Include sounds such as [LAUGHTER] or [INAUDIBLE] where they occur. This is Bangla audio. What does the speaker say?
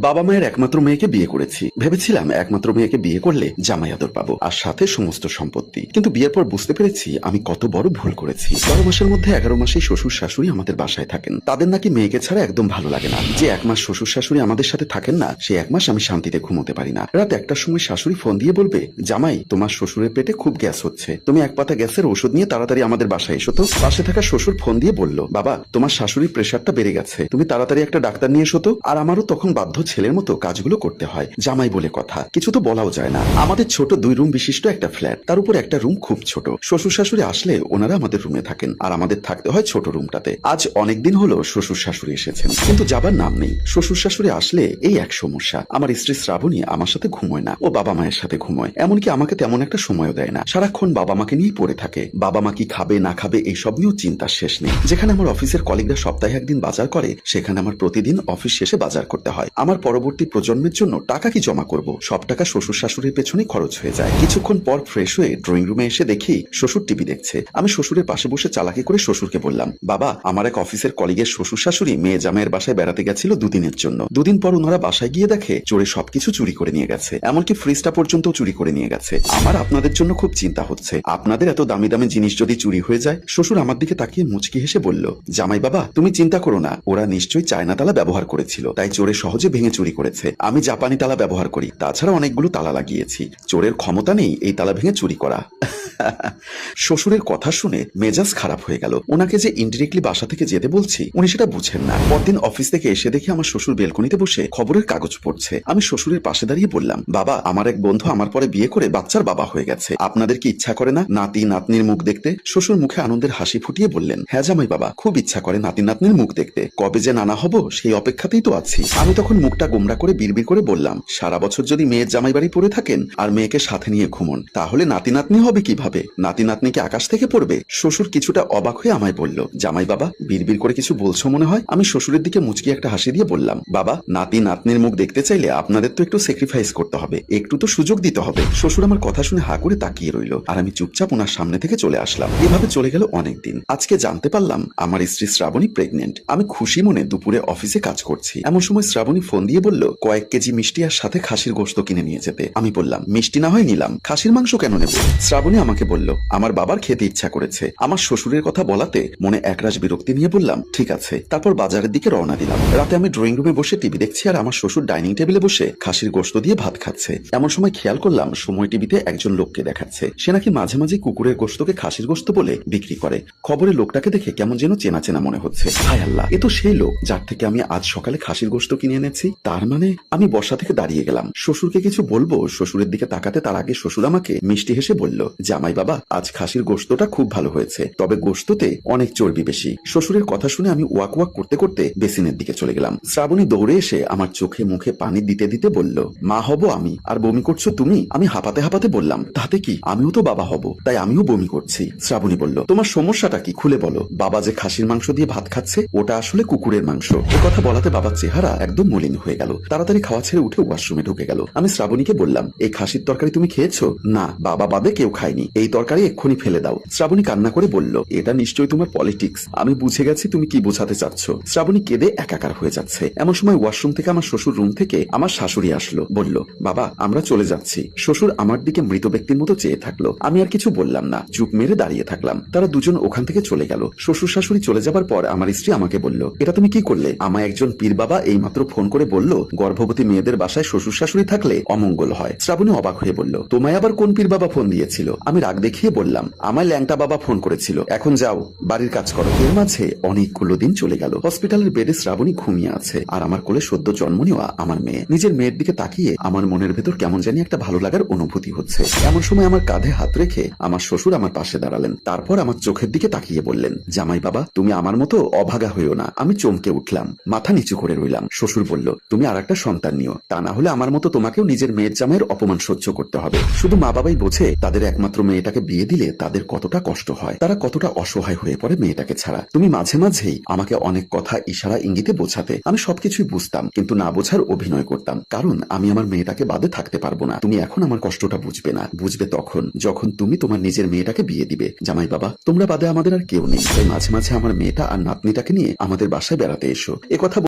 বাবা মায়ের একমাত্র মেয়েকে বিয়ে করেছি। ভেবেছিলাম একমাত্র মেয়েকে বিয়ে করলে জামাই আদর পাবো আর সাথে সমস্ত সম্পত্তি। কিন্তু বিয়ের পর বুঝতে পেরেছি আমি কত বড় ভুল করেছি। বারো মাসের মধ্যে এগারো মাসেই শ্বশুর শাশুড়ি আমাদের বাসায় থাকেন। তাদের নাকি মেয়েকে ছাড়া একদম ভালো লাগে না। যে এক মাস শ্বশুর শাশুড়ি আমাদের সাথে থাকেন না, সে এক মাস আমি শান্তিতে ঘুমোতে পারি না। রাত একটার সময় শাশুড়ি ফোন দিয়ে বলবে, জামাই, তোমার শ্বশুরের পেটে খুব গ্যাস হচ্ছে। তুমি এক পাতা গ্যাসের ওষুধ নিয়ে তাড়াতাড়ি আমাদের বাসায় এসো তো। পাশে থাকা শ্বশুর ফোন দিয়ে বলল, বাবা, তোমার শাশুড়ির প্রেশারটা বেড়ে গেছে। তুমি তাড়াতাড়ি একটা ডাক্তার নিয়ে এসো তো। আর আমারও তখন বাধ্য ছেলের মতো কাজগুলো করতে হয়, জামাই বলে কথা। কিছু তো বলাও যায় না। আমাদের ছোট দুই রুম বিশিষ্ট একটা ফ্ল্যাট। তার উপর একটা রুম খুব ছোট। শ্বশুর শাশুড়ি আসলে ওনারা আমাদের রুমে থাকেন, আর আমাদের থাকতে হয় ছোট রুমটাতে। আজ অনেকদিন হলো শ্বশুর শাশুড়ি এসেছেন, কিন্তু যাবার নাম নেই। শ্বশুর শাশুড়ি আসলে এই এক সমস্যা। আমার স্ত্রী শ্রাবণী আমার সাথে ঘুমোয় না। ও বাবা মায়ের সাথে ঘুমোয়। এমনকি আমাকে তেমন একটা সময়ও দেয় না। সারাক্ষণ বাবা মাকে নিয়েই পড়ে থাকে। বাবা মা কি খাবে, না খাবে, এইসব নিয়েও চিন্তার শেষ নেই। যেখানে আমার অফিসের কলিগরা সপ্তাহে একদিন বাজার করে, সেখানে আমার প্রতিদিন অফিস শেষে বাজার করতে হয়। আমার পরবর্তী প্রজন্মের জন্য টাকা কি জমা করব? সব টাকা শ্বশুর শাশুড়ির পেছনে খরচ হয়ে যায়। কিছুক্ষণ পর ফ্রেশ হয়ে ড্রয়িং রুমে এসে দেখি শ্বশুর টিভি দেখছে। আমি শ্বশুরের পাশে বসে চালাকি করে শ্বশুরকে বললাম, বাবা, আমার এক অফিসের কলিগের শ্বশুর শাশুড়ি মেয়ে জামাইয়ের বাসায় বেড়াতে গেছিল দুদিনের জন্য। দুদিন পর ওনারা বাসায় গিয়ে দেখে চোরে সবকিছু চুরি করে নিয়ে গেছে। এমনকি ফ্রিজটা পর্যন্ত চুরি করে নিয়ে গেছে। আমার আপনাদের জন্য খুব চিন্তা হচ্ছে। আপনাদের এত দামি দামি জিনিস যদি চুরি হয়ে যায়? শ্বশুর আমার দিকে তাকিয়ে মুচকি হেসে বলল, জামাই বাবা, তুমি চিন্তা করো না। ওরা নিশ্চয়ই চায়না তালা ব্যবহার করেছিল। তাই চোরে সহজে ভেঙে চুরি করেছে। আমি জাপানি তালা ব্যবহার করি, তাছাড়া অনেকগুলো তালা লাগিয়েছি। চোরের ক্ষমতা নেই এই তালা ভেঙে চুরি করা। [LAUGHS] শ্বশুরের কথা শুনে মেজাজ খারাপ হয়ে গেল। ওনাকে যে ইনডিরেক্টলি বাসা থেকে যেতে বলছি, উনি সেটা বুঝেন না। পরদিন অফিস থেকে এসে দেখে আমার শ্বশুর বেলকনিতে বসে খবরের কাগজ পড়ছে। আমি শ্বশুরের পাশে দাঁড়িয়ে বললাম, বাবা, আমার এক বন্ধু আমার পরে বিয়ে করে বাচ্চার বাবা হয়ে গেছে। আপনাদের কি ইচ্ছা করে না নাতি নাতনির মুখ দেখতে? শ্বশুর মুখে আনন্দের হাসি ফুটিয়ে বললেন হ্যাঁ জামাই বাবা, খুব ইচ্ছা করে নাতি নাতনির মুখ দেখতে। কবে যে নানা হব সেই অপেক্ষাতেই তো আছি। আমি তখন মুখটা গোমরা করে বিড়বিড় করে বললাম, সারা বছর যদি মেয়ের জামাই বাড়ি পড়ে থাকেন আর মেয়েকে সাথে নিয়ে ঘুমন, তাহলে নাতি নাতনি হবে কীভাবে? নাতি নাতনিকে আকাশ থেকে পড়বে। শ্বশুর কিছুটা অবাক হয়ে আমায় বলল, জামাই বাবা, বিড়বিড় করে কিছু বলছো মনে হয়? আমি শ্বশুরের দিকে মুচকি একটা হাসি দিয়ে বললাম, বাবা, নাতি নাতনির মুখ দেখতে চাইলে আপনাদের তো একটু স্যাক্রিফাইস করতে হবে। একটু তো সুযোগ দিতে হবে। শ্বশুর আমার কথা শুনে হা করে তাকিয়ে রইল আর আমি চুপচাপ ওনার সামনে থেকে চলে আসলাম। এভাবে চলে গেল অনেকদিন আজকে জানতে পারলাম আমার স্ত্রী শ্রাবণী প্রেগনেন্ট আমি খুশি মনে দুপুরে অফিসে কাজ করছি। এমন সময় শ্রাবণী ফোন দিয়ে বলল, কয়েক কেজি মিষ্টি আর সাথে খাসির গোস্ত কিনে নিয়ে যেতে। আমি বললাম, মিষ্টি না হয় নিলাম। খাসির মাংস কেন নেব? শ্রাবণী আমাকে বলল, আমার বাবার খেতে ইচ্ছা করেছে। আমার শ্বশুরের কথা বলাতে মনে একরাশ বিরক্তি নিয়ে বললাম, ঠিক আছে। তারপর বাজারের দিকে রওনা দিলাম। রাতে আমি ড্রয়িং রুমে বসে টিভি দেখছি আর আমার শ্বশুর ডাইনিং টেবিলে বসে খাসির গোস্ত দিয়ে ভাত খাচ্ছে। এমন সময় খেয়াল করলাম, সময় টিভিতে একজন লোককে দেখাচ্ছে। সে নাকি মাঝে মাঝে কুকুরের গোস্তকে খাসির গোস্ত বলে বিক্রি করে। খবরে লোকটাকে দেখে কেমন যেন চেনা চেনা মনে হচ্ছে। হায় আল্লাহ, এ তো সেই লোক যার থেকে আমি আজ সকালে খাসির গোস্ত কিনে এনেছি। তার মানে আমি বর্ষা থেকে দাঁড়িয়ে গেলাম। শ্বশুরকে কিছু বলব? শ্বশুরের দিকে তাকাতে তার আগে শ্বশুর আমাকে মিষ্টি হেসে বলল জামাই বাবা, আজ খাসির গোস্তটা খুব ভালো হয়েছে। তবে গোস্ততে অনেক চর্বি বেশি। শ্বশুরের কথা শুনে আমি ওয়াক ওয়াক করতে করতে বেসিনের দিকে চলে গেলাম। শ্রাবণী দৌড়ে এসে আমার চোখে মুখে পানি দিতে দিতে বলল, মা হব আমি, আর বমি করছ তুমি? আমি হাঁপাতে হাঁপাতে বললাম, তাতে কি? আমিও তো বাবা হব, তাই আমিও বমি করছি। শ্রাবণী বলল, তোমার সমস্যাটা কি? খুলে বলো। বাবা যে খাসির মাংস দিয়ে ভাত খাচ্ছে, ওটা আসলে কুকুরের মাংস। এ কথা বলাতে বাবার চেহারা একদম মলিন হয়ে গেল। তাড়াতাড়ি খাওয়া ছেড়ে উঠে ওয়াশরুমে ঢুকে গেল। আমি শ্রাবণীকে বললাম, এই খাসির তরকারি তুমি খেয়েছো? না, বাবা বাদে কেউ খায়নি। এই তরকারি এক্ষুনি ফেলে দাও। শ্রাবণী কান্না করে বলল, এটা নিশ্চয়ই তোমার পলিটিক্স। আমি বুঝে গেছি তুমি কি বোঝাতে চাচ্ছ। শ্রাবণী কেঁদে একাকার হয়ে যাচ্ছে। এমন সময় ওয়াশরুম থেকে আমার শ্বশুর রুম থেকে আমার শাশুড়ি আসলো। বলল, বাবা, আমরা চলে যাচ্ছি। শ্বশুর আমার দিকে মৃত ব্যক্তির মতো চেয়ে থাকল। আমি আর কিছু বললাম না। চুপ মেরে দাঁড়িয়ে থাকলাম। তারা দুজন ওখান থেকে চলে গেল। শ্বশুর শাশুড়ি চলে যাবার পর আমার স্ত্রী আমাকে বলল, এটা তুমি কি করলে? আমায় একজন পীর বাবা এই মাত্র ফোন করে বলল, গর্ভবতী মেয়েদের বাসায় শ্বশুর শাশুড়ি থাকলে অমঙ্গল হয়। শ্রাবণী অবাক হয়ে বলল, তোমায় আবার কোন পীর বাবা ফোন দিয়েছিল? আমি রাগ দেখিয়ে বললাম, আমায় ল্যাংটা বাবা ফোন করেছিল। এখন যাও, বাড়ির কাজ করো। এর মাঝে অনেকগুলো দিন চলে গেল। হসপিটালের বেডে শ্রাবণী ঘুমিয়ে আছে আর আমার কোলে সদ্য জন্ম নেওয়া আমার মেয়ে। নিজের মেয়ের দিকে তাকিয়ে আমার মনের ভেতর কেমন জানি একটা ভালো লাগার অনুভূতি হচ্ছে। এমন সময় আমার কাঁধে হাত রেখে আমার শ্বশুর আমার পাশে দাঁড়ালেন। তারপর আমার চোখের দিকে তাকিয়ে বললেন, জামাই বাবা, তুমি আমার মতো অভাগা হইও না। আমি চমকে উঠলাম, মাথা নিচু করে রইলাম। শ্বশুর বলল, তুমি আর একটা সন্তান নিও। তা না হলে আমার মতো তোমাকেও নিজের মেয়ের জামাইয়ের অপমান সহ্য করতে হবে। শুধু মা বাবাই বোঝে তাদের একমাত্র মেয়েটাকে বিয়ে দিলে তাদের কতটা কষ্ট হয়? তারা কতটা অসহায় হয়ে পড়ে মেয়েটাকে ছাড়া? তুমি মাঝে মাঝেই আমাকে অনেক কথা ইশারা ইঙ্গিতে বোঝাতে। আমি সবকিছুই বুঝতাম, কিন্তু না বোঝার অভিনয় করতাম। কারণ আমি আমার মেয়েটাকে বাদে থাকতে পারব না। তুমি এখন আমার কষ্টটা বুঝবে না। বুঝবে তখন, যখন তুমি তোমার নিজের মেয়েটাকে বিয়ে দিবে। জামাই বাবা, তোমরা বাদে আমাদের আর কেউ নেই। মাঝে মাঝে আমার মেয়েটা আর নাতনিটাকে নিয়ে আমাদের বাসায় বেড়াতে এসো। এ কথা